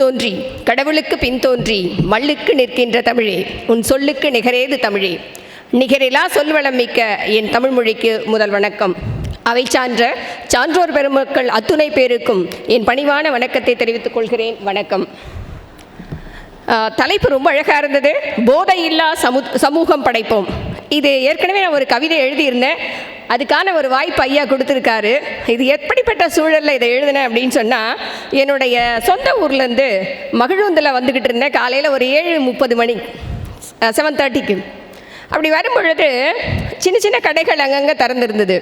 தோன்றி கடவுளுக்கு பின் தோன்றி மல்லுக்கு நிற்கின்ற தமிழே உன் சொல்லுக்கு நிகரேது தமிழே. நிகரிலா சொல்வளம் மிக்க என் தமிழ் மொழிக்கு முதல் வணக்கம். அவை சான்ற சான்றோர் பெருமக்கள் அத்துணை பேருக்கும் என் பணிவான வணக்கத்தை தெரிவித்துக் கொள்கிறேன். வணக்கம். தலைப்பு ரொம்ப அழகாக இருந்தது. போதையில்லா சமு சமூகம் படைப்போம். இது ஏற்கனவே நான் ஒரு கவிதை எழுதியிருந்தேன். அதுக்கான ஒரு வாய்ப்பு ஐயா கொடுத்துருக்காரு. இது எப்படிப்பட்ட சூழலில் இதை எழுதினேன் அப்படின்னு சொன்னால் என்னுடைய சொந்த ஊர்லேருந்து மகிழுந்தில் வந்துக்கிட்டு இருந்தேன் காலையில் ஒரு ஏழு முப்பது மணி செவன் தேர்ட்டிக்கு அப்படி வரும்பொழுது சின்ன சின்ன கடைகள் அங்கங்கே திறந்துருந்தது.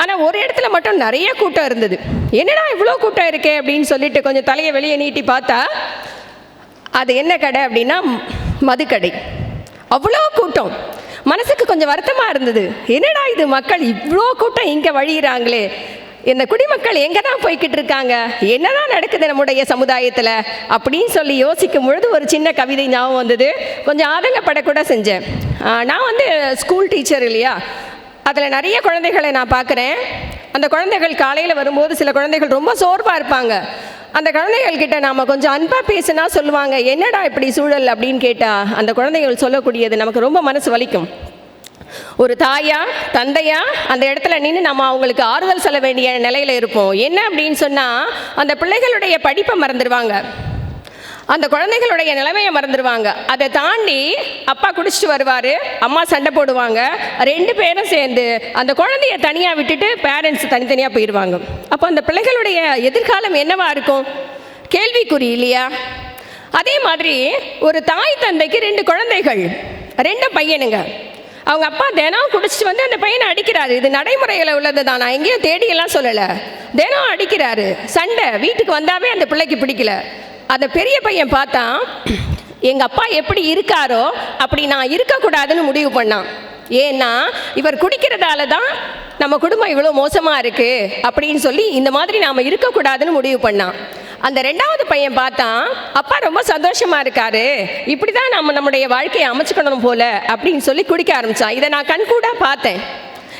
ஆனால் ஒரு இடத்துல மட்டும் நிறைய கூட்டம் இருந்தது. என்னடா இவ்வளோ கூட்டம் இருக்கே அப்படின்னு சொல்லிட்டு கொஞ்சம் தலையை வெளியே நீட்டி பார்த்தா அது என்ன கடை அப்படின்னா மதுக்கடை. அவ்வளோ கூட்டம். மனசுக்கு கொஞ்சம் வருத்தமாக இருந்தது. என்னடா இது மக்கள் இவ்வளோ கூட்டம் இங்கே வழியிறாங்களே? இந்த குடிமக்கள் எங்கே தான் போய்கிட்டு இருக்காங்க? என்னதான் நடக்குது நம்முடைய சமுதாயத்தில்? அப்படின்னு சொல்லி யோசிக்கும் பொழுது ஒரு சின்ன கவிதை ஞாபகம் வந்தது. கொஞ்சம் ஆதங்கப்படக்கூட செஞ்சேன். நான் வந்து ஸ்கூல் டீச்சர் இல்லையா? அதில் நிறைய குழந்தைகளை நான் பார்க்குறேன். அந்த குழந்தைகள் காலையில் வரும்போது சில குழந்தைகள் ரொம்ப சோர்வாக இருப்பாங்க. அந்த குழந்தைகள் கிட்ட நாம் கொஞ்சம் அன்பாக பேசினா சொல்லுவாங்க என்னடா இப்படி சூழல்? அப்படின்னு கேட்டால் அந்த குழந்தைகள் சொல்லக்கூடியது நமக்கு ரொம்ப மனசு வலிக்கும். ஒரு தாயா தந்தையா அந்த இடத்துல நின்று நம்ம அவங்களுக்கு ஆறுதல் சொல்ல வேண்டிய நிலையில் இருப்போம். என்ன அப்படின்னு சொன்னால் அந்த பிள்ளைகளுடைய படிப்பை மறந்துடுவாங்க. அந்த குழந்தைகளுடைய நிலைமையை மறந்துடுவாங்க. அதை தாண்டி அப்பா குடிச்சிட்டு வருவார் அம்மா சண்டை போடுவாங்க ரெண்டு பேரும் சேர்ந்து அந்த குழந்தைய தனியாக விட்டுட்டு பேரண்ட்ஸ் தனித்தனியாக போயிடுவாங்க அப்போ அந்த பிள்ளைகளுடைய எதிர்காலம் என்னவா இருக்கும்? கேள்விக்குறி இல்லையா? அதே மாதிரி ஒரு தாய் தந்தைக்கு ரெண்டு குழந்தைகள் ரெண்டு பையனுங்க. அவங்க அப்பா தினம் குடிச்சிட்டு வந்து அந்த பையனை அடிக்கிறாரு. இது நடைமுறையில் உள்ளது தான் நான் எங்கேயும் தேடியெல்லாம் சொல்லலை. தினம் அடிக்கிறாரு. சண்டை. வீட்டுக்கு வந்தாவே அந்த பிள்ளைக்கு பிடிக்கல. அந்த பெரிய பையன் பார்த்தான் எங்கள் அப்பா எப்படி இருக்காரோ அப்படி நான் இருக்கக்கூடாதுன்னு முடிவு பண்ணான். ஏன்னா இவர் குடிக்கிறதால தான் நம்ம குடும்பம் இவ்வளோ மோசமாக இருக்குது அப்படின்னு சொல்லி இந்த மாதிரி நாம் இருக்கக்கூடாதுன்னு முடிவு பண்ணான். அந்த ரெண்டாவது பையன் பார்த்தான் அப்பா ரொம்ப சந்தோஷமாக இருக்காரு. இப்படி தான் நம்ம நம்முடைய வாழ்க்கையை அமைச்சுக்கணும் போல அப்படின்னு சொல்லி குடிக்க ஆரம்பித்தான் இதை நான் கண்கூடாக பார்த்தேன்.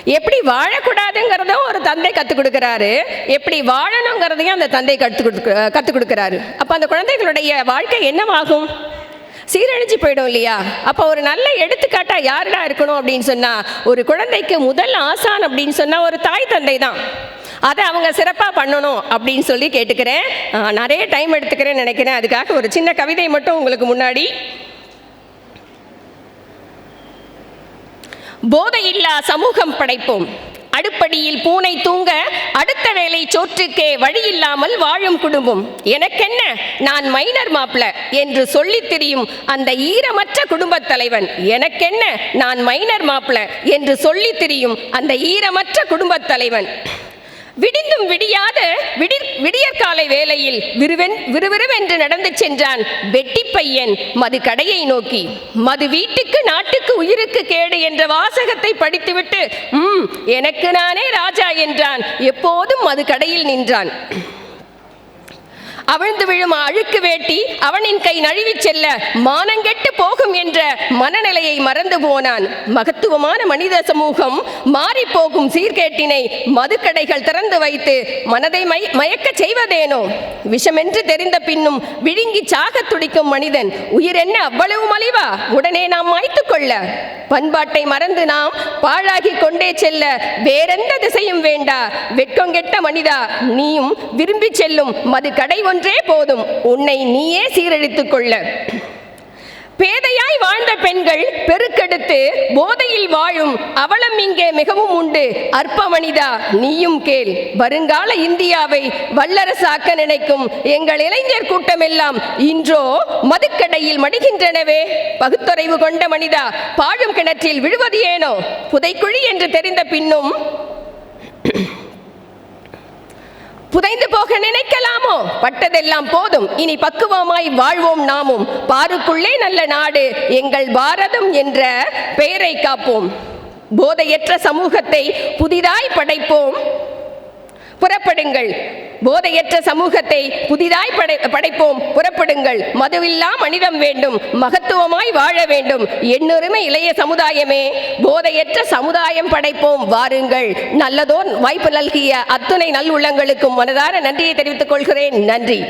எப்படி வாழக்கூடாதுங்கிறதும் ஒரு தந்தை கற்றுக் கொடுக்குறாரு. எப்படி வாழணுங்கிறதையும் அந்த தந்தை கற்றுக் கொடுக்க கற்றுக் கொடுக்குறாரு. அப்போ அந்த குழந்தைகளுடைய வாழ்க்கை என்னவாகும்? சீரழிஞ்சு போயிடும் இல்லையா? அப்போ ஒரு நல்ல எடுத்துக்காட்டாக யாருடா இருக்கணும் அப்படின்னு சொன்னால் ஒரு குழந்தைக்கு முதல் ஆசான் அப்படின்னு சொன்னால் ஒரு தாய் தந்தை தான். அதை அவங்க சிறப்பாக பண்ணணும் அப்படின்னு சொல்லி கேட்டுக்கிறேன். நிறைய டைம் எடுத்துக்கிறேன்னு நினைக்கிறேன். அதுக்காக ஒரு சின்ன கவிதை மட்டும் உங்களுக்கு முன்னாடி. போதையில்லா சமூகம் படைப்போம். அடுப்படியில் பூனை தூங்க அடுத்த வேலை சோற்றுக்கே வழியில்லாமல் வாழும் குடும்பம். எனக்கென்ன? நான் மைனர் மாப்ள என்று சொல்லித் திரியும் அந்த ஈரமற்ற குடும்பத் தலைவன். எனக்கென்ன? நான் மைனர் மாப்ள என்று சொல்லித் திரியும் அந்த ஈரமற்ற குடும்பத் தலைவன். விடிந்தும் விடியாத விடிர் விடியற்காலை வேளையில் விறுவென் விறுவிறுவென்று நடந்து சென்றான் வெட்டி பையன் மது கடையை நோக்கி. மது வீட்டுக்கு நாட்டுக்கு உயிருக்கு கேடு என்ற வாசகத்தை படித்துவிட்டு ம் எனக்கு நானே ராஜா என்றான். எப்போதும் மது கடையில் நின்றான். அவிழ்ந்து விழும் அழுக்கு வேட்டி அவனின் கை நழுவிச் செல்ல மானங்கெட்டு போகும் என்ற மனநிலையை மறந்து போனான். மகத்துவமான மனித சமூகம் மாறி போகும் சீர்கேட்டினை மதுக்கடைகள் திறந்து வைத்து மனதை மை மயக்கச் செய்வதேனோ? விஷமென்று தெரிந்த பின்னும் விழுங்கி சாகத் துடிக்கும் மனிதன் உயிர் என்ன அவ்வளவு மலிவா? உடனே நாம் மாய்த்துக் கொள்ள. பண்பாட்டை மறந்து நாம் பாழாகி கொண்டே செல்ல வேறெந்த திசையும் வேண்டா. வெட்கங்கெட்ட மனிதா நீயும் விரும்பி செல்லும் மது கடை ஒன்று ஒன்றே போதும். உன்னை நீயே சீரழித்துக் கொள்ள. பேதையாய் வாழ்ந்த பெண்கள் பெருக்கெடுத்து போதையில் வாழும். அவலம் இங்கே மிகவும் உண்டு. அற்ப மனிதா நீயும் கேள். வருங்கால இந்தியாவை வல்லரசாக்க நினைக்கும் எங்கள் இளைஞர் கூட்டமெல்லாம் இன்றோ மதுக்கடையில் மடிகின்றனவே. பகுத்தொறைவு கொண்ட மனிதா பாழும் கிணற்றில் விழுவது ஏனோ? புதைக்குழி என்று தெரிந்த பின்னும் புதைந்து போக நினைக்கலாமோ? பட்டதெல்லாம் போதும். இனி பக்குவமாய் வாழ்வோம் நாமும். பாருக்குள்ளே நல்ல நாடு எங்கள் பாரதம் என்ற பெயரை காப்போம். போதையற்ற சமூகத்தை புதிதாய் படைப்போம். புறப்படுங்கள். போதையற்ற சமூகத்தை புதிதாய் படை படைப்போம். புறப்படுங்கள். மதுவில்லா மனிதம் வேண்டும். மகத்துவமாய் வாழ வேண்டும். எண்ணுரிமை இளைய சமுதாயமே போதையற்ற சமுதாயம் படைப்போம். வாருங்கள். நல்லதோர் வாய்ப்பு நல்கிய அத்துணை நல் உள்ளங்களுக்கும் மனதார நன்றியை தெரிவித்துக் கொள்கிறேன். நன்றி.